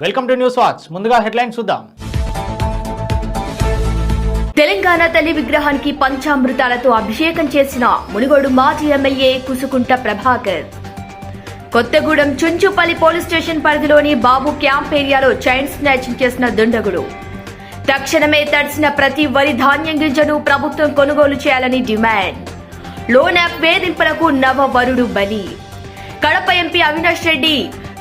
Welcome to news watch. ముందుగా headline చూద్దాం. తెలంగాణ తల్లి విగ్రహానికి పంచామృతాలతో అభిషేకం చేసిన మునుగోడు మాజీ MLA Kusukunta Prabhakar. Kothagudem Chunchupalli police station పరిధిలోని బాబు క్యాంప్ ఏరియాలో చైన్ స్నాచింగ్ చేసిన దుండగుడు. తక్షణమే తడిసిన ప్రతి వరి ధాన్యం గింజను ప్రభుత్వం కొనుగోలు చేయాలని డిమాండ్. లోన్ యాప్ వేధింపులకు నవ వరుడు బలి. కడప ఎంపీ అవినాష్ రెడ్డి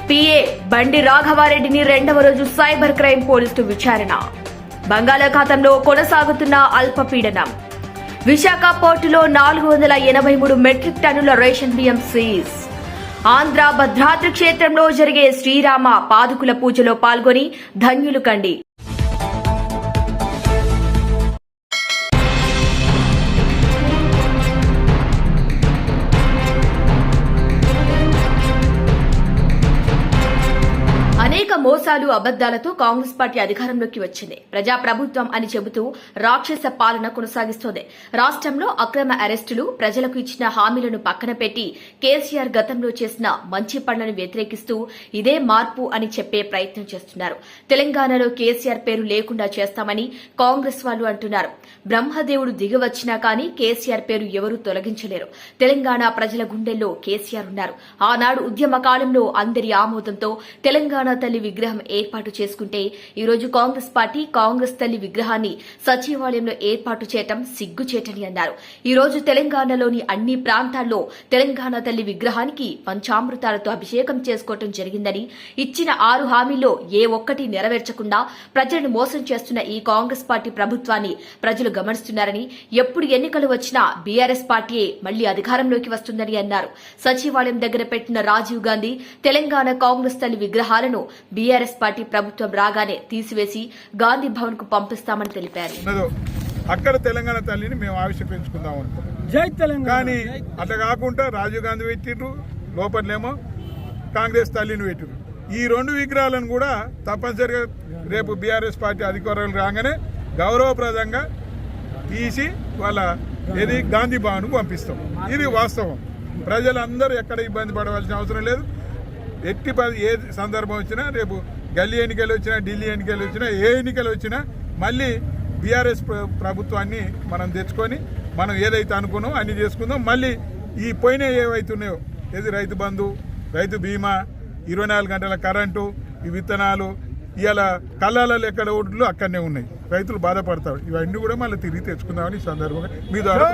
పిఏ బండి రాఘవారెడ్డిని రెండవ రోజు సైబర్ క్రైమ్ పోలీసులు విచారణ. బంగాళాఖాతంలో కొనసాగుతున్న అల్పపీడనం. విశాఖ పోర్టులో నాలుగు వందల ఎనభై మూడు మెట్రిక్ టన్నుల రేషన్ బియ్యం సీజ్. ఆంధ్ర భద్రాద్రి క్షేత్రంలో జరిగే శ్రీరామ పాదుకుల పూజలో పాల్గొని ధన్యులు కండి. మోసాలు అబద్దాలతో కాంగ్రెస్ పార్టీ అధికారంలోకి వచ్చింది. ప్రజాప్రభుత్వం అని చెబుతూ రాక్షస పాలన కొనసాగిస్తోంది. రాష్ట్రంలో అక్రమ అరెస్టులు ప్రజలకు ఇచ్చిన హామీలను పక్కన పెట్టి కేసీఆర్ గతంలో చేసిన మంచి పనులను వ్యతిరేకిస్తూ ఇదే మార్పు అని చెప్పే ప్రయత్నం చేస్తున్నారు. తెలంగాణలో కేసీఆర్ పేరు లేకుండా చేస్తామని కాంగ్రెస్ వాళ్ళు అంటున్నారు. బ్రహ్మదేవుడు దిగవచ్చినా కానీ కేసీఆర్ పేరు ఎవరూ తొలగించలేరు. తెలంగాణ ప్రజల గుండెల్లో కేసీఆర్ ఉన్నారు. ఆనాడు ఉద్యమ కాలంలో అందరి ఆమోదంతో తెలంగాణ తల్లి విగ్రహం ఏర్పాటు చేసుకుంటే ఈరోజు కాంగ్రెస్ పార్టీ కాంగ్రెస్ తల్లి విగ్రహాన్ని సచివాలయంలో ఏర్పాటు చేయటం సిగ్గుచేటని అన్నారు. ఈ రోజు తెలంగాణలోని అన్ని ప్రాంతాల్లో తెలంగాణ తల్లి విగ్రహానికి పంచామృతాలతో అభిషేకం చేసుకోవటం జరిగిందని ఇచ్చిన ఆరు హామీల్లో ఏ ఒక్కటి నెరవేర్చకుండా ప్రజలను మోసం చేస్తున్న ఈ కాంగ్రెస్ పార్టీ ప్రభుత్వాన్ని ప్రజలు గమనిస్తున్నారని ఎప్పుడు ఎన్నికలు వచ్చినా బీఆర్ఎస్ పార్టీయే మళ్ళీ అధికారంలోకి వస్తుందని అన్నారు. సచివాలయం దగ్గర పెట్టిన రాజీవ్ గాంధీ తెలంగాణ కాంగ్రెస్ తల్లి విగ్రహాలను బీఆర్ఎస్ పార్టీ ప్రభుత్వం రాగానే తీసివేసి గాంధీ భవన్కు పంపిస్తామని తెలిపారు. అక్కడ తెలంగాణ తల్లిని మేము ఆవిష్కరించుకుందాం అనుకున్నాం జై తెలంగాణ. కానీ అట్లా కాకుండా రాజీవ్ గాంధీ పెట్టిండ్రు లోపలనేమో కాంగ్రెస్ తల్లిని పెట్టిండ్రు ఈ రెండు విగ్రహాలను కూడా తప్పనిసరిగా రేపు బీఆర్ఎస్ పార్టీ అధికారులు రాగానే గౌరవప్రదంగా తీసి వాళ్ళ ఏది? గాంధీ భవన్కు పంపిస్తాం. ఇది వాస్తవం. ప్రజలందరూ ఎక్కడ ఇబ్బంది పడవలసిన అవసరం లేదు. ఎట్టి ఏ సందర్భం వచ్చినా రేపు గల్లీ ఎన్నికలు వచ్చినా ఢిల్లీ ఎన్నికలు వచ్చినా ఏ ఎన్నికలు వచ్చినా మళ్ళీ బీఆర్ఎస్ ప్రభుత్వాన్ని మనం తెచ్చుకొని మనం ఏదైతే అనుకున్నామో అన్ని చేసుకుందాం. మళ్ళీ ఈ పోయిన ఏవైతున్నాయో ఏది రైతు బంధు రైతు బీమా ఇరవై నాలుగు గంటల కరెంటు ఈ విత్తనాలు ఇలా కళ్ళాలలో ఎక్కడ ఓట్లు అక్కడనే ఉన్నాయి. రైతులు బాధపడతారు. ఇవన్నీ కూడా మళ్ళీ తిరిగి తెచ్చుకుందామని ఈ సందర్భంగా మీ ద్వారా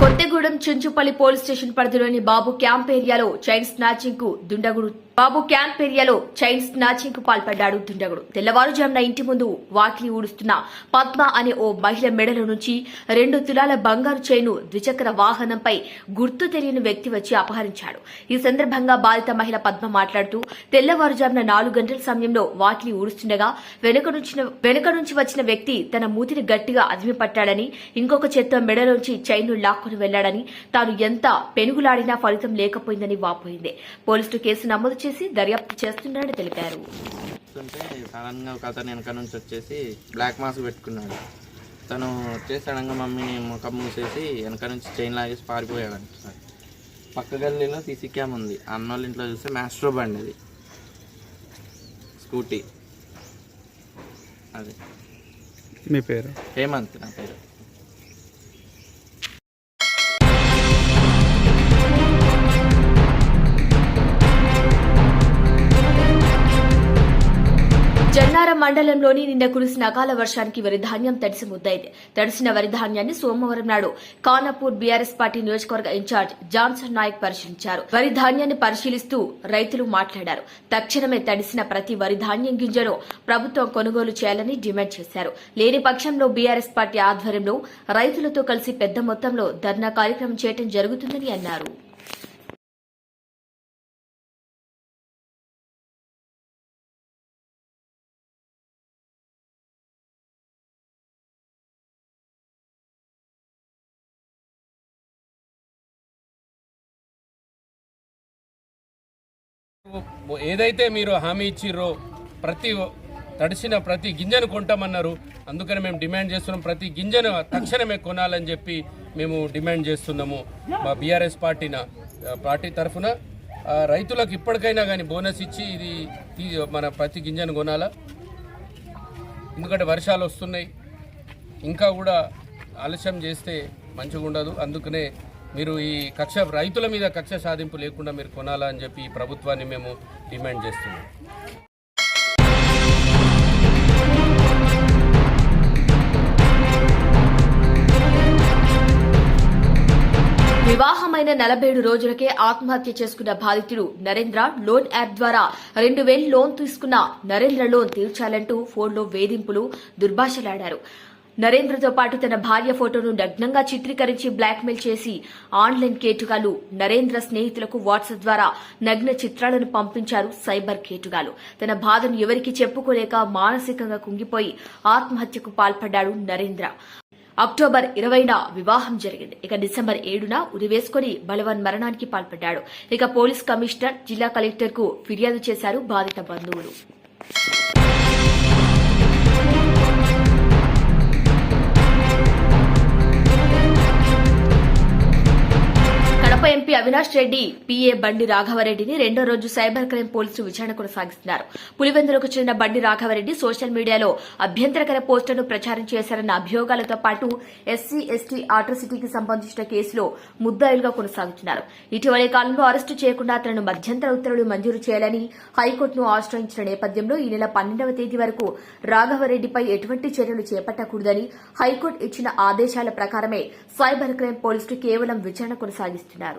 కొత్తగూడెం చుంచుపల్లి పోలీస్ స్టేషన్ పరిధిలోని బాబు క్యాంప్ ఏరియాలో చైన్ స్నాచింగ్కు దుండగుడు బాబు క్యాంప్ ఏరియాలో చైన్ స్నాచింగ్కు పాల్పడ్డాడు దుండగుడు. తెల్లవారుజామున ఇంటి ముందు వాకిలి ఊడుస్తున్న పద్మ అనే ఓ మహిళ మెడల నుంచి రెండు తులాల బంగారు చైను ద్విచక్ర వాహనంపై గుర్తు తెలియని వ్యక్తి వచ్చి అపహరించాడు. ఈ సందర్భంగా బాధిత మహిళ పద్మ మాట్లాడుతూ తెల్లవారుజామున నాలుగు గంటల సమయంలో వాకిలి ఊడుస్తుండగా వెనుక నుంచి వెనుక నుంచి వచ్చిన వ్యక్తి తన మూతిని గట్టిగా అదిమి పట్టాడని ఇంకొక చేత్తో మెడలోంచి చైన్ను లాక్కొని వెళ్ళాడని తాను ఎంత పెనుగులాడినా ఫలితం లేకపోయిందని వాపోయింది. పోలీసులు కేసు నమోదు చేసి దర్యాప్తు చేస్తున్నారని తెలిపారు. సడన్గా ఒక అతను వెనక నుంచి వచ్చేసి బ్లాక్ మాస్క్ పెట్టుకున్నాడు. తను వచ్చేసి సడన్గా మమ్మీని ముఖం మూసేసి వెనక నుంచి చైన్ లాగేసి పారిపోయాడు సార్ పక్క గల్లీలో సీసీ క్యామ్ ఉంది. అన్న వాళ్ళ ఇంట్లో చూస్తే మ్యాస్ట్రో బండి అది. స్కూటీ. అది. మీ పేరు? హేమంత్ నా పేరు. జన్నారం మండలంలోని నిన్న కురిసిన అకాల వర్షానికి వరి ధాన్యం తడిసి ముద్దైంది. తడిసిన వరి ధాన్యాన్ని సోమవారం నాడు కానాపూర్ బీఆర్ఎస్ పార్టీ నియోజకవర్గ ఇన్ఛార్జ్ జాన్సన్ నాయక్ పరిశీలించారు. వరి ధాన్యాన్ని పరిశీలిస్తూ రైతులు మాట్లాడారు. తక్షణమే తడిసిన ప్రతి వరి ధాన్యం గింజను ప్రభుత్వం కొనుగోలు చేయాలని డిమాండ్ చేశారు. లేని పక్షంలో బీఆర్ఎస్ పార్టీ ఆధ్వర్యంలో రైతులతో కలిసి పెద్ద మొత్తంలో ధర్నా కార్యక్రమం చేయడం జరుగుతుందని అన్నారు. ఏదైతే మీరు హామీ ఇచ్చిర్రో ప్రతి తడిసిన ప్రతి గింజను కొంటామన్నారు. అందుకని మేము డిమాండ్ చేస్తున్నాం. ప్రతి గింజను తక్షణమే కొనాలని చెప్పి మేము డిమాండ్ చేస్తున్నాము. మా బీఆర్ఎస్ పార్టీన పార్టీ తరఫున రైతులకు ఇప్పటికైనా కానీ బోనస్ ఇచ్చి ఇది మన ప్రతి గింజను కొనాలా? ఎందుకంటే వర్షాలు వస్తున్నాయి. ఇంకా కూడా ఆలస్యం చేస్తే మంచిగా ఉండదు అందుకనే మీరు ఈ కక్ష రైతుల మీద కక్ష సాధింపు లేకుండా మీరు కొనాలా అని చెప్పి ఈ ప్రభుత్వాన్ని మేము డిమాండ్ చేస్తున్నాం. వివాహమైన నలభేడు రోజులకే ఆత్మహత్య చేసుకున్న బాధితుడు నరేంద్ర లోన్ యాప్ ద్వారా రెండు వేలు లోన్ తీసుకున్న నరేంద్ర లోన్ తీర్చాలంటూ ఫోన్లో వేధింపులు దుర్భాషలాడారు. నరేంద్రతో పాటు తన భార్య ఫోటోను నగ్నంగా చిత్రీకరించి బ్లాక్మెయిల్ చేసి ఆన్లైన్ కేటుగాలు నరేంద్ర స్నేహితులకు వాట్సాప్ ద్వారా నగ్న చిత్రాలను పంపించారు సైబర్ కేటుగాలు. తన బాధను ఎవరికి చెప్పుకోలేక మానసికంగా కుంగిపోయి ఆత్మహత్యకు పాల్పడ్డాడు నరేంద్ర. అక్టోబర్ ఇరవైన వివాహం జరిగింది. ఇక డిసెంబర్ ఏడున ఉరివేసుకుని బలవన్ మరణానికి పాల్పడ్డాడు. ఇక పోలీస్ కమిషనర్ జిల్లా కలెక్టర్కు ఫిర్యాదు చేశారు బాధిత బంధువులు. కడప ఎంపీ అవినాష్ రెడ్డి పీఏ బండి రాఘవరెడ్డిని రెండో రోజు సైబర్ క్రైమ్ పోలీసులు విచారణ కొనసాగిస్తున్నారు. పులివెందులకు చెందిన బండి రాఘవరెడ్డి సోషల్ మీడియాలో అభ్యంతరకర పోస్టులను ప్రచారం చేశారన్న అభియోగాలతో పాటు ఎస్సీ ఎస్టీ ఆట్రసిటీకి సంబంధించిన కేసులో ముద్దాయిలుగా కొనసాగుతున్నారు. ఇటీవలి కాలంలో అరెస్టు చేయకుండా అతను మధ్యంతర ఉత్తర్వులు మంజూరు చేయాలని హైకోర్టును ఆశ్రయించిన నేపథ్యంలో ఈ నెల పన్నెండవ తేదీ వరకు రాఘవరెడ్డిపై ఎటువంటి చర్యలు చేపట్టకూడదని హైకోర్టు ఇచ్చిన ఆదేశాల ప్రకారమే సైబర్ క్రైమ్ పోలీసులు కేవలం విచారణ కొనసాగిస్తున్నారు.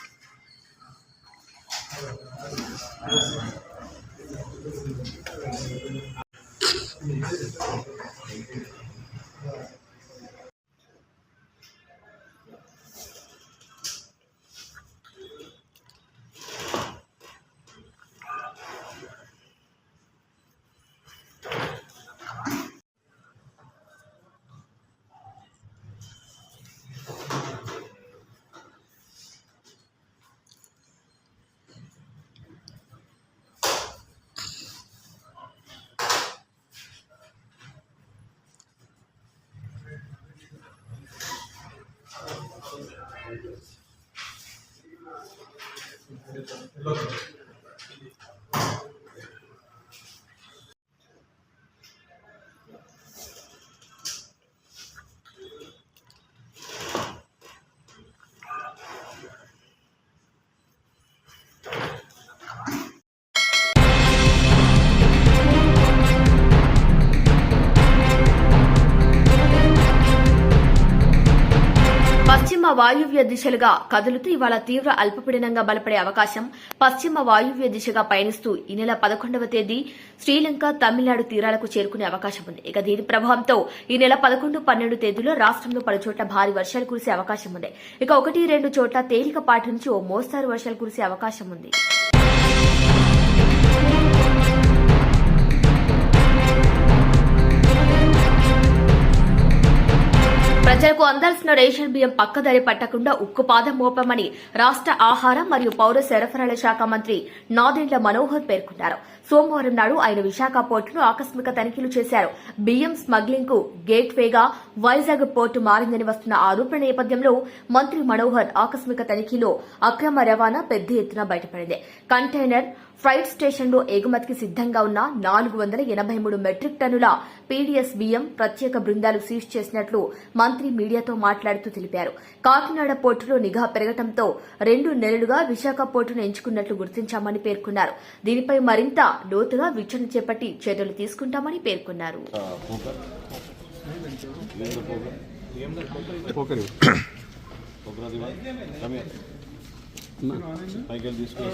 Thank you. Lógico. పశ్చిమ వాయువ్య దిశలుగా కదులుతూ ఇవాళ తీవ్ర అల్పపీడనంగా బలపడే అవకాశం పశ్చిమ వాయువ్య దిశగా పయనిస్తూ ఈ నెల పదకొండవ తేదీ శ్రీలంక తమిళనాడు తీరాలకు చేరుకునే అవకాశం ఉంది. ఇక దీని ప్రభావంతో ఈ నెల పదకొండు పన్నెండు తేదీలో రాష్ట్రంలో పలుచోట్ల భారీ వర్షాలు కురిసే అవకాశం ఉంది. ఇక ఒకటి రెండు చోట్ల తేలికపాటి నుంచి ఓ మోస్తారు వర్షాలు కురిసే అవకాశం ఉంది. ప్రజలకు అందాల్సిన రేషన్ బియ్యం పక్కదారి పట్టకుండా ఉక్కుపాదం మోపమని రాష్ట్ర ఆహారం మరియు పౌర సరఫరాల శాఖ మంత్రి నాదెండ్ల మనోహర్ పేర్కొన్నారు. సోమవారం నాడు ఆయన విశాఖ పోర్టును ఆకస్మిక తనిఖీలు చేశారు. బియ్యం స్మగ్లింగ్కు గేట్ వేగా వైజాగ్ పోర్టు మారిందని వస్తున్న ఆరోపణ నేపథ్యంలో మంత్రి మనోహర్ ఆకస్మిక తనిఖీలో అక్రమ రవాణా పెద్ద ఎత్తున బయటపడింది. కంటైనర్ ఫ్రైట్ స్టేషన్లో ఎగుమతికి సిద్దంగా ఉన్న నాలుగు వందల ఎనభై మూడు మెట్రిక్ టన్నుల పీడీఎస్ బియ్యం ప్రత్యేక బృందాలు సీజ్ చేసినట్లు మంత్రి మీడియాతో మాట్లాడుతూ తెలిపారు. కాకినాడ పోర్టులో నిఘా పెరగడంతో రెండు నెలలుగా విశాఖ పోర్టును ఎంచుకున్నట్లు గుర్తించామని పేర్కొన్నారు. దీనిపై మరింత లోతుగా విచారణ చేపట్టి చర్యలు తీసుకుంటామని పేర్కొన్నారు. తీసుకుని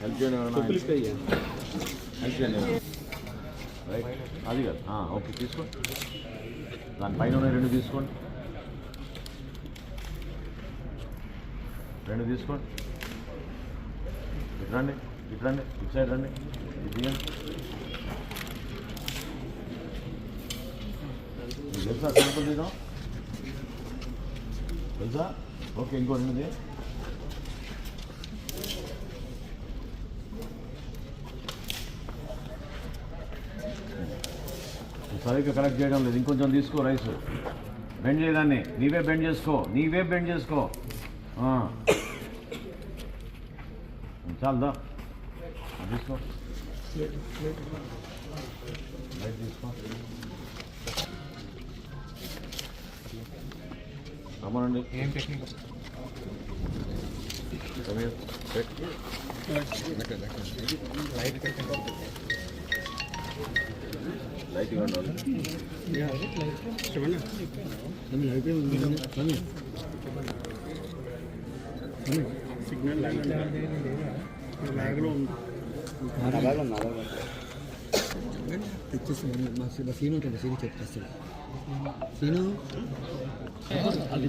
హెల్ప్ చేయండి హెల్ప్ చేయండి రైట్ అది కాదు ఓకే తీసుకోండి దానిపైన ఉన్నాయి రెండు తీసుకోండి రెండు తీసుకోండి ఇటు రండి ఇటు రండి ఇటు సైడ్ రండి ఇది తెలుసా సింపుల్ తీద్దాం తెలుసా ఓకే ఇంకో రెండు తీ. సరిగ్గా కలెక్ట్ చేయడం లేదు ఇంకొంచెం తీసుకో రైస్ బెండ్ చేయదాన్ని నీవే బెండ్ చేసుకో నీవే బెండ్ చేసుకో ఆ. చాలదా తీసుకో రైట్ తీసుకో రమ్మనండి. ఏం టెక్నిక్ లైట్ ఉండాలి తెచ్చేసి మా మా సీను ఉంటుంది సీను చెప్పేస్తాడు సీను అది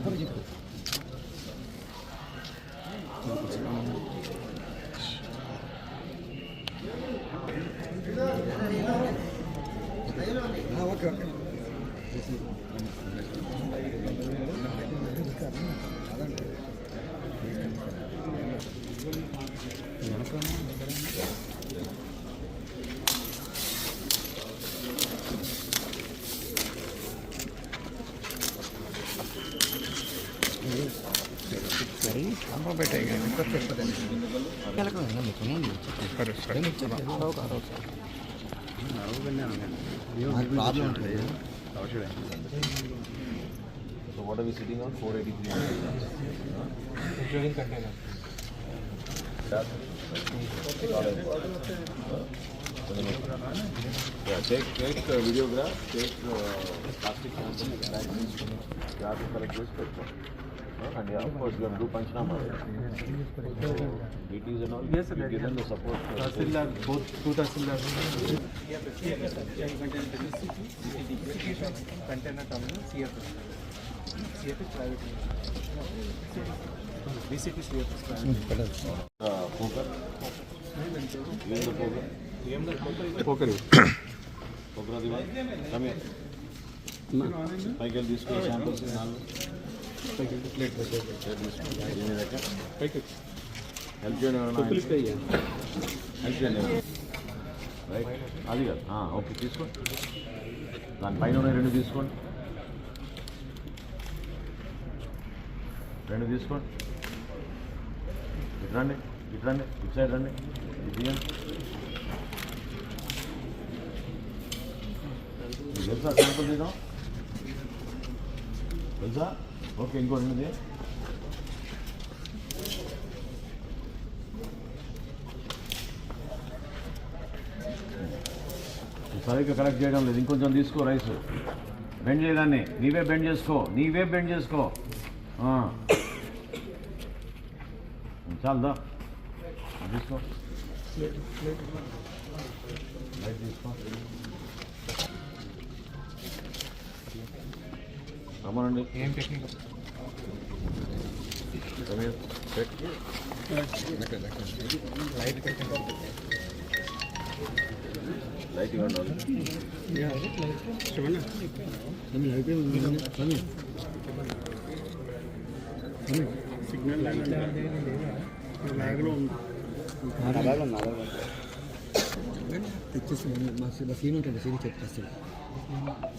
खड़े नीचे So what are we sitting on? 483 Including container. Yeah, take take uh, videograph, take uh, plastic sample, and I can grab it for a and yeah, of course, you have to do Panchnama. DTs and all. Yes, sir. Give them the support. Uh, both two tahsildars. Container terminal CFS CFS private BCT CFS private uh, poker. Even the poker. Poker. Poker of the one. Come here. పైకి వెళ్ళి తీసుకో samples నాలుగు అది కాదు okay తీసుకోండి దానిపైన ఉన్నాయి రెండు తీసుకోండి రెండు తీసుకోండి ఇటు రండి ఇటు రండి ఇటు సైడ్ రండి ఇది తెలుసా సింపుల్ తీద్దాం తెలుసా ఓకే ఇంకో రెండు తీ. సరిగ్గా కలెక్ట్ చేయడం లేదు. ఇంకొంచెం తీసుకో రైస్ బెండ్ చేయదాన్ని నీవే బెండ్ చేసుకో. నీవే బెండ్ చేసుకో. చాలదా తీసుకో. తీసుకో. రమ్మనండి. ఏం టెక్నిక్? లైట్ ఉండాలి తెచ్చేసి మా సీను ఉంటుంది సీను చెప్పేస్తాడు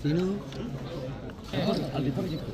సీను అది ఇప్పుడు చెప్పు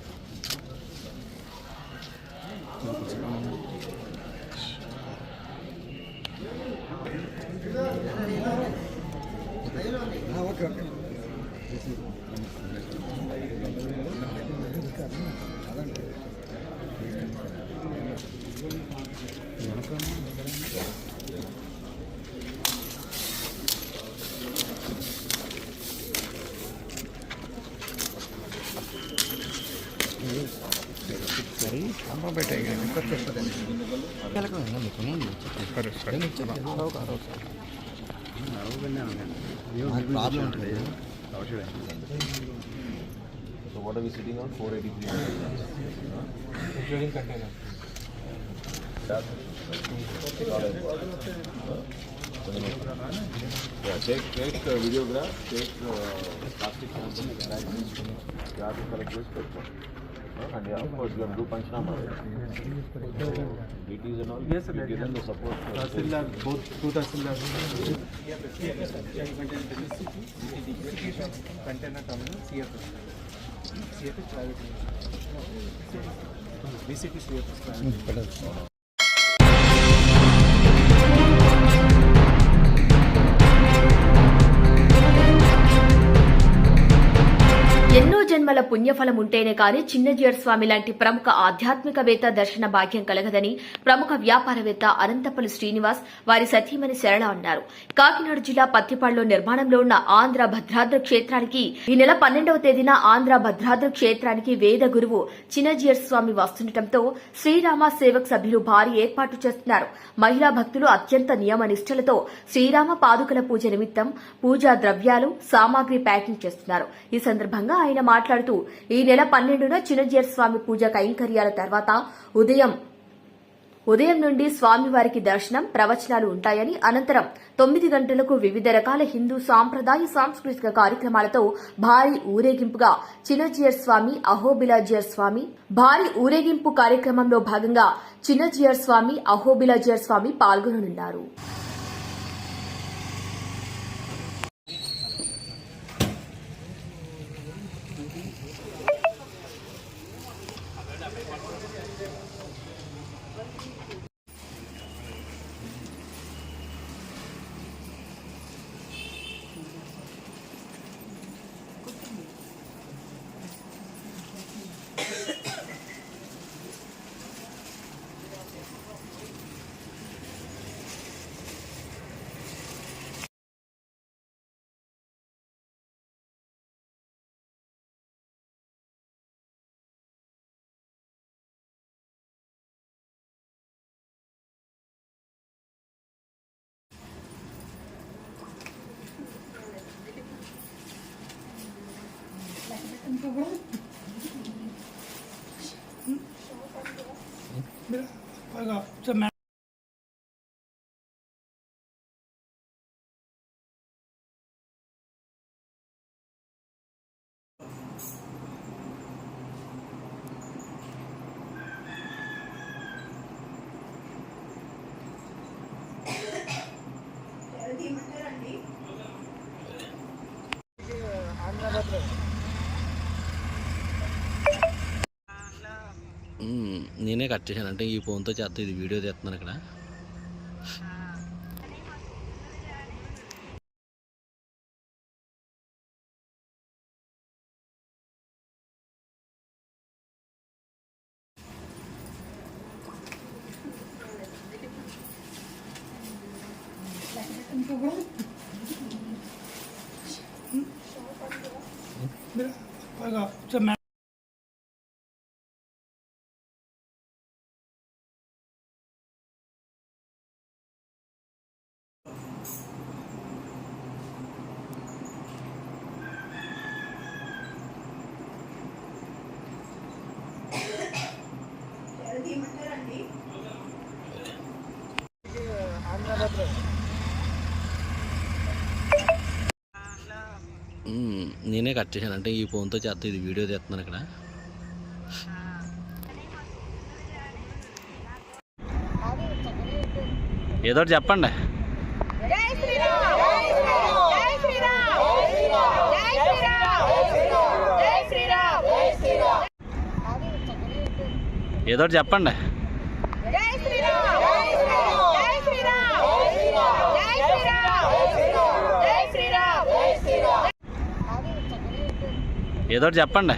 So what are we sitting on? 483 including container. That's yeah, take take uh, videograph, take uh, plastic samples, and I just grab it, collect this picture. and yeah, of course you have to do Panchnama. DTs and all, yes, sir, you give them the support. Tasildar, both two Tasildars. Container terminal, CFS. CFS private. BCT CFS private. జన్మల పుణ్యఫలం ఉంటేనే కాని చిన్నజీయర్ స్వామి లాంటి ప్రముఖ ఆధ్యాత్మికవేత్త దర్శన భాగ్యం కలగదని ప్రముఖ వ్యాపారవేత్త అనంతపల్లి శ్రీనివాస్ వారి సతీమణి శరళ అన్నారు. కాకినాడ జిల్లా పత్తిపాడులో నిర్మాణంలో ఉన్న ఆంధ్ర భద్రాద్ర క్షేత్రానికి ఈ నెల పన్నెండవ తేదీన ఆంధ్ర భద్రాద్ర క్షేత్రానికి వేద గురువు చిన్నజీయర్ స్వామి వస్తుండటంతో శ్రీరామ సేవక్ సభ్యులు భారీ ఏర్పాటు చేస్తున్నారు. మహిళా భక్తులు అత్యంత నియమ నిష్ఠలతో శ్రీరామ పాదుకల పూజ నిమిత్తం పూజా ద్రవ్యాలు సామాగ్రి ప్యాకింగ్ చేస్తున్నారు. ఈ సందర్భంగా ఆయన మాట్లాడుతూ ఈ నెల పన్నెండున చిన్నజీయర్ స్వామి పూజ కైంకర్యాల తర్వాత ఉదయం ఉదయం నుండి స్వామివారికి దర్శనం ప్రవచనాలు ఉంటాయని అనంతరం తొమ్మిది గంటలకు వివిధ రకాల హిందూ సాంప్రదాయ సాంస్కృతిక కార్యక్రమాలతో భారీ ఊరేగింపుగా చిన్నజీయర్ స్వామి అహోబిలాజియర్ స్వామి భారీ ఊరేగింపు కార్యక్రమంలో భాగంగా చిన్నజీయర్ స్వామి అహోబిలాజియర్ స్వామి పాల్గొననున్నారు. మ్మ్. నేనే కట్ చేశాను. అంటే ఈ ఫోన్తో చేస్తా ఇది వీడియో చేస్తున్నాను ఇక్కడ మ్మ్. నేనే కట్ చేశాను. అంటే ఈ ఫోన్తో చేస్తా ఇది వీడియో చేస్తున్నాను ఇక్కడ. ఏదో చెప్పండి. ఏదో ఒకటి చెప్పండి. ఏదో ఒకటి చెప్పండి.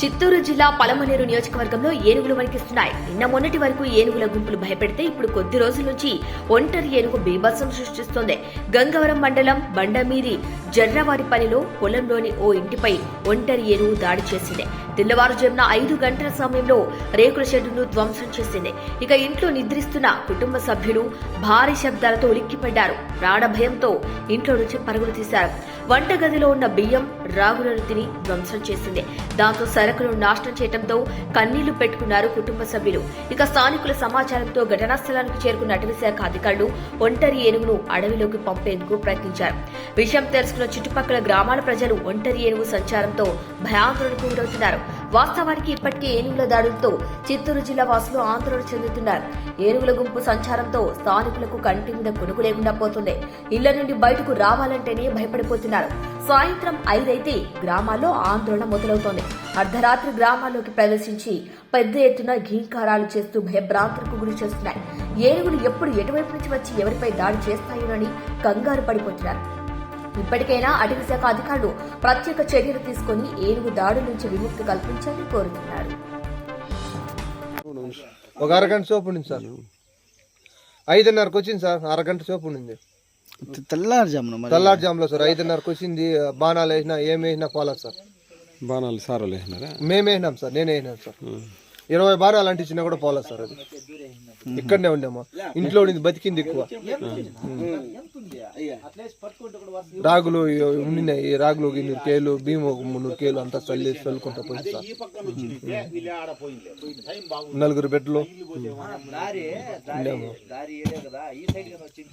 చిత్తూరు జిల్లా పలమనేరు నియోజకవర్గంలో ఏనుగులు వణికిస్తున్నాయి. నిన్న మొన్నటి వరకు ఏనుగుల గుంపులు భయపెడితే ఇప్పుడు కొద్ది రోజుల నుంచి ఒంటరి ఏనుగు బీభత్సం సృష్టిస్తోంది. గంగవరం మండలం బండమీరి జర్రవారిపల్లిలో పొలంలోని ఓ ఇంటిపై ఒంటరి ఏనుగు దాడి చేసింది. తెల్లవారుజామున ఐదు గంటల సమయంలో రేకుల షెడ్డును ధ్వంసం చేసింది. ఇక ఇంట్లో నిద్రిస్తున్న కుటుంబ సభ్యులు భారీ శబ్దాలతో ఉలిక్కిపడ్డారు. ప్రాణ భయంతో ఇంట్లో నుంచి పరుగులు తీశారు. వంటగదిలో ఉన్న బియ్యం రాగులను తిని ధ్వంసం చేసింది. దాంతో సరుకులు నాశనం చేయడంతో కన్నీళ్ళు పెట్టుకున్నారు కుటుంబ సభ్యులు. ఇక స్థానికుల సమాచారంతో ఘటనా స్థలానికి చేరుకున్న అటవీశాఖ అధికారులు ఒంటరి ఏనుగును అడవిలోకి పంపేందుకు ప్రయత్నించారు. విషయం తెలుసుకున్న చుట్టుపక్కల గ్రామాల ప్రజలు ఒంటరి ఏనుగు సంచారంతో భయాందోళనకు గురవుతున్నారు. వాస్తవానికి ఇప్పటికే ఏనుగుల దాడులతో చిత్తూరు జిల్లా వాసులు ఆందోళన చెందుతున్నారు. ఏనుగుల గుంపు సంచారంతో స్థానికులకు కంటి మీద కొనుగు లేకుండా పోతుంది. ఇళ్ళ నుండి బయటకు రావాలంటేనే భయపడిపోతున్నారు. సాయంత్రం ఐదైతే గ్రామాల్లో ఆందోళన మొదలవుతోంది. అర్ధరాత్రి గ్రామాల్లోకి ప్రవేశించి పెద్ద ఎత్తున ఘీంకారాలు చేస్తూ భయభ్రాంతులకు గురి చేస్తున్నాయి. ఏనుగులు ఎప్పుడు ఎటువైపు నుంచి వచ్చి ఎవరిపై దాడి చేస్తాయోనని కంగారు పడిపోతున్నారు. ఇప్పటికైనా అటవీ శాఖ అధికారులు ప్రత్యేక చర్యలు తీసుకుని ఏనుగు దాడి నుంచి విముక్తి కల్పించాలని కోరుతున్నారు. ఒక అరగంట సేపు ఉండింది సార్. ఐదున్నరకు వచ్చింది సార్ అరగంట సేపు ఉండింది. తెల్లారుజామున తెల్లారుజాములో సార్ ఐదున్నరకు వచ్చింది బాణాలు వేసినా ఏం వేసినా పోలేదు సార్. బాణాలు వేసినారా? మేము వేసినాం సార్ నేనే వేసినాను సార్. ఇరవై బాణాలు అంటించినా కూడా పోలేదు సార్ అది. ఇక్కడనే ఉండేమో ఇంట్లో ఉండింది బతికింది ఎక్కువ. రాగులు ఉండినాయి రాగులు ఇన్నూరు కేలు ఒక మున్నూరు కేలు అంతా చల్లి చల్లుకుంటా పోయింది సార్. నలుగురు బెడ్లు.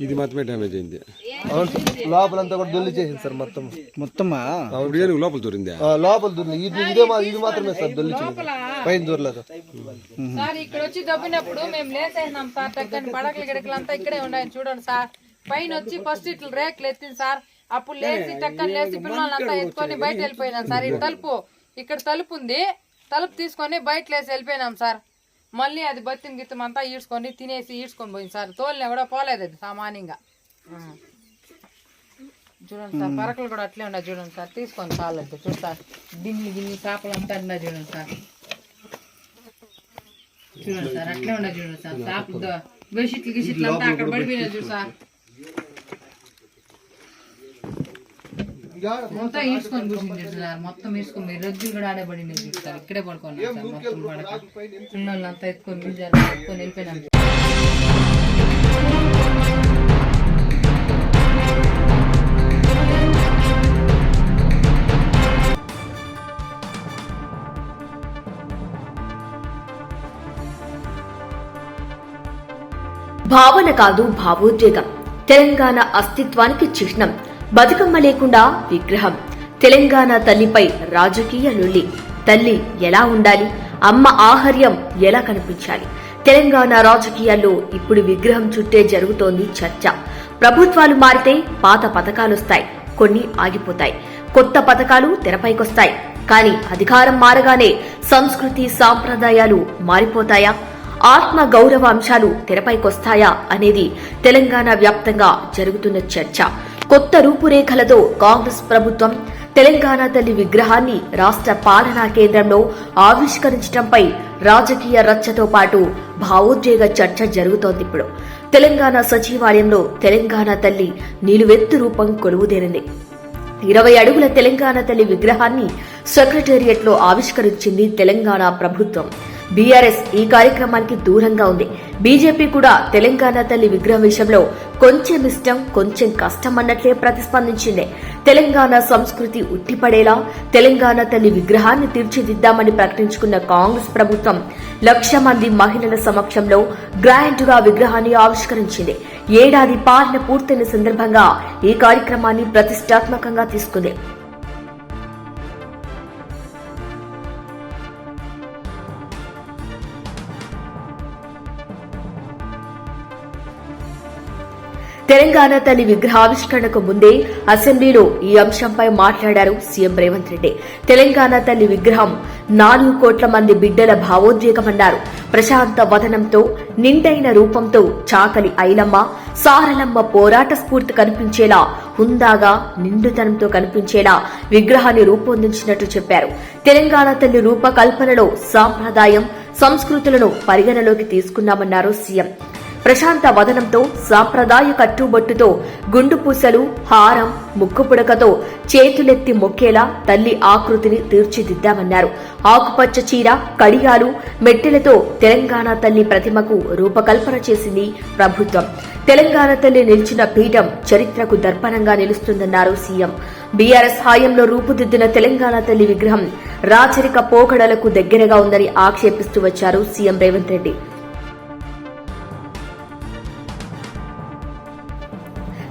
ఇది మాత్రమే డ్యామేజ్ అయింది. అవును సార్ లోపలంతా కూడా దొల్లి చేసింది సార్ మొత్తం. ఏనుగు లోపల దూరిందా? ఆ, లోపల దొల్లి ఇది ఇదే ఇది మాత్రమే సార్ దొల్లిచింది పైన దొరలేదు. సార్ ఇక్కడ వచ్చి దబ్బినప్పుడు మేము లేసేసినాం సార్ టక్కని పడకలు గిడకలు అంతా ఇక్కడే ఉన్నాయి చూడండి సార్. పైన వచ్చి ఫస్ట్ ఇట్లా రేకులు ఎత్తింది సార్. అప్పుడు లేచి టక్కని లేచి పిల్లలంతా ఎత్తుకొని బయట వెళ్ళిపోయినాం సార్. ఈ తలుపు ఇక్కడ తలుపు ఉంది. తలుపు తీసుకొని బయట లేసి వెళ్ళిపోయినాం సార్. మళ్ళీ అది బతిని గిత్తం అంతా ఈడ్చుకొని తినేసి ఈడ్చుకొని పోయింది సార్. తోలిన కూడా పోలేదు అది సామాన్యంగా. చూడండి సార్ పరకలు కూడా అట్లే ఉన్నాయి చూడండి సార్. తీసుకోండి చాలు అయితే చూడు సార్. గిన్నె గిన్నె చేపలు అంతా ఉన్నాయి చూడండి సార్. చూడండి సార్ అట్లే ఉన్నాయి చూడండి సార్. చేపలు బెడ్షీట్లు గిషిట్లు అంతా అక్కడ పడిపోయినాయి చూడు సార్. మొత్తం ఈడ్చుకొని కూర్చుంది సార్? మొత్తం ఈడ్చుకొని మీరు రజ్జులు కూడా ఆడే పడింది చూడు సార్ ఇక్కడే పడుకోండి సార్ మొత్తం పడక. ఎత్తుకొని మ్యూజియాలు ఎత్తుకొని వెళ్ళిపోయినాం. భావన కాదు భావోద్వేగం. తెలంగాణ అస్తిత్వానికి చిహ్నం. బతుకమ్మ లేకుండా విగ్రహం. తెలంగాణ తల్లిపై రాజకీయ లొల్లి. తల్లి ఎలా ఉండాలి? అమ్మ ఆహర్యం ఎలా కనిపించాలి? తెలంగాణ రాజకీయాల్లో ఇప్పుడు విగ్రహం చుట్టే జరుగుతోంది చర్చ. ప్రభుత్వాలు మారితే పాత పథకాలొస్తాయి కొన్ని ఆగిపోతాయి. కొత్త పథకాలు తెరపైకొస్తాయి. కానీ అధికారం మారగానే సంస్కృతి సాంప్రదాయాలు మారిపోతాయా? ఆత్మ గౌరవ అంశాలు తెరపైకొస్తాయా అనేది తెలంగాణ వ్యాప్తంగా జరుగుతున్న చర్చ. కొత్త రూపురేఖలతో కాంగ్రెస్ ప్రభుత్వం తెలంగాణ తల్లి విగ్రహాన్ని రాష్ట్ర పాలనా కేంద్రంలో ఆవిష్కరించడంపై రాజకీయ రచ్చతో పాటు భావోద్వేగ చర్చ జరుగుతోంది ఇప్పుడు. తెలంగాణ సచివాలయంలో తెలంగాణ తల్లి నిలువెత్తు రూపం కొలువుదేరింది. ఇరవై అడుగుల తెలంగాణ తల్లి విగ్రహాన్ని సెక్రటేరియట్లో ఆవిష్కరించింది తెలంగాణ ప్రభుత్వం. బీఆర్ఎస్ ఈ కార్యక్రమానికి దూరంగా ఉంది. బీజేపీ కూడా తెలంగాణ తల్లి విగ్రహం విషయంలో కొంచెం ఇష్టం కొంచెం కష్టం అన్నట్లే ప్రతిస్పందించింది. తెలంగాణ సంస్కృతి ఉట్టిపడేలా తెలంగాణ తల్లి విగ్రహాన్ని తీర్చిదిద్దామని ప్రకటించుకున్న కాంగ్రెస్ ప్రభుత్వం లక్ష మంది మహిళల సమక్షంలో గ్రాండ్గా విగ్రహాన్ని ఆవిష్కరించింది. ఏడాది పాలన పూర్తయిన సందర్భంగా ఈ కార్యక్రమాన్ని ప్రతిష్టాత్మకంగా తీసుకుంది. తెలంగాణ తల్లి విగ్రహావిష్కరణకు ముందే అసెంబ్లీలో ఈ అంశంపై మాట్లాడారు సీఎం రేవంత్ రెడ్డి. తెలంగాణ తల్లి విగ్రహం నాలుగు కోట్ల మంది బిడ్డల భావోద్వేగమన్నారు. ప్రశాంత వదనంతో నిండైన రూపంతో చాకలి ఐలమ్మ సారలమ్మ పోరాట స్ఫూర్తి కనిపించేలా హుందాగా నిండుతనంతో కనిపించేలా విగ్రహాన్ని రూపొందించినట్టు చెప్పారు. తెలంగాణ తల్లి రూపకల్పనలో సాంప్రదాయం సంస్కృతులను పరిగణలోకి తీసుకున్నామన్నారు సీఎం. ప్రశాంత వదనంతో సాంప్రదాయ కట్టుబొట్టుతో గుండు పూసలు హారం ముక్కుపుడకతో చేతులెత్తి మొక్కేలా తల్లి ఆకృతిని తీర్చిదిద్దామన్నారు. ఆకుపచ్చ చీర కడియాలు మెట్టెలతో తెలంగాణ తల్లి ప్రతిమకు రూపకల్పన చేసింది ప్రభుత్వం. తెలంగాణ తల్లి నిలిచిన పీఠం చరిత్రకు దర్పణంగా నిలుస్తుందన్నారు సీఎం. బీఆర్ఎస్ హాయంలో రూపుదిద్దిన తెలంగాణ తల్లి విగ్రహం రాచరిక పోకడలకు దగ్గరగా ఉందని ఆక్షేపిస్తూ వచ్చారు సీఎం రేవంత్ రెడ్డి.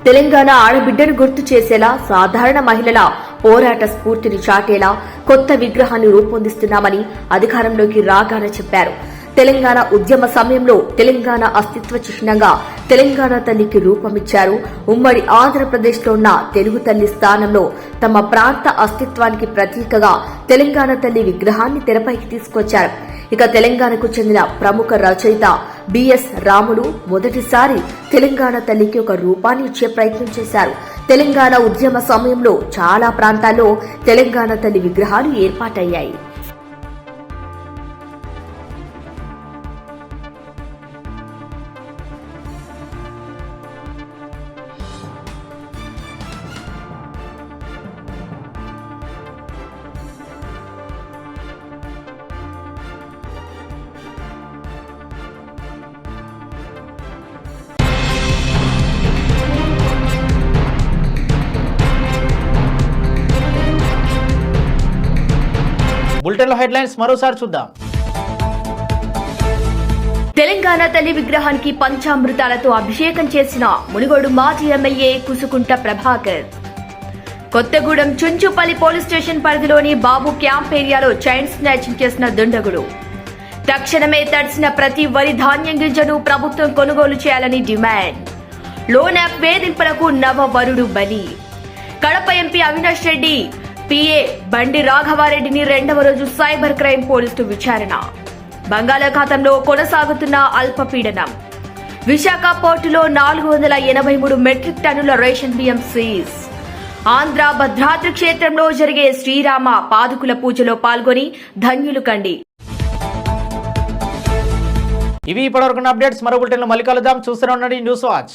తెలంగాణ ఆడబిడ్డను గుర్తు చేసేలా సాధారణ మహిళల పోరాట స్ఫూర్తిని చాటేలా కొత్త విగ్రహాన్ని రూపొందిస్తున్నామని అధికారంలోకి రాగానే చెప్పారు. తెలంగాణ ఉద్యమ సమయంలో తెలంగాణ అస్తిత్వ చిహ్నంగా తెలంగాణ తల్లికి రూపమిచ్చారు. ఉమ్మడి ఆంధ్రప్రదేశ్లో ఉన్న తెలుగు తల్లి స్థానంలో తమ ప్రాంత అస్తిత్వానికి ప్రతీకగా తెలంగాణ తల్లి విగ్రహాన్ని తెరపైకి తీసుకొచ్చారు. ఇక తెలంగాణకు చెందిన ప్రముఖ రచయిత బిఎస్ రాములు మొదటిసారి తెలంగాణ తల్లికి ఒక రూపాన్ని ఇచ్చే ప్రయత్నం చేశారు. తెలంగాణ ఉద్యమ సమయంలో చాలా ప్రాంతాల్లో తెలంగాణ తల్లి విగ్రహాలు ఏర్పాటయ్యాయి. బులెటిన్లో హెడ్లైన్స్ మరోసారి చూద్దాం. తెలంగాణ తల్లి విగ్రహానికి పంచామృతాలతో అభిషేకం చేసిన మునుగోడు మాజీ MLA Kusukunta Prabhakar. Kothagudem Chunchupalli police station పరిధిలోని బాబు క్యాంప్ ఏరియాలో చైన్ స్నాచింగ్ చేసిన దుండగుడు. తక్షణమే తడిసిన ప్రతి వరి ధాన్యం గింజను ప్రభుత్వం కొనుగోలు చేయాలని డిమాండ్. లోన్ యాప్ వేధింపులకు నవ వరుడు బలి. కడప ఎంపీ అవినాష్ రెడ్డి పిఏ బండి రాఘవారెడ్డిని రెండవ రోజు సైబర్ క్రైమ్ పోలీసులు విచారణ. బంగాళాఖాతంలో కొనసాగుతున్న అల్పపీడనం. విశాఖ పోర్టులో నాలుగు వందల ఎనభై మూడు మెట్రిక్ టన్నుల రేషన్ బియ్యం సీజ్. ఆంధ్ర భద్రాద్రి క్షేత్రంలో జరిగే శ్రీరామ పాదుకుల పూజలో పాల్గొని ధన్యులు కండి. ఇవి ఇప్పటివరకు అప్డేట్స్. మరో బులెటిన్లో మళ్ళీ కలుద్దాం. చూస్తూనే ఉండండి న్యూస్ వాచ్.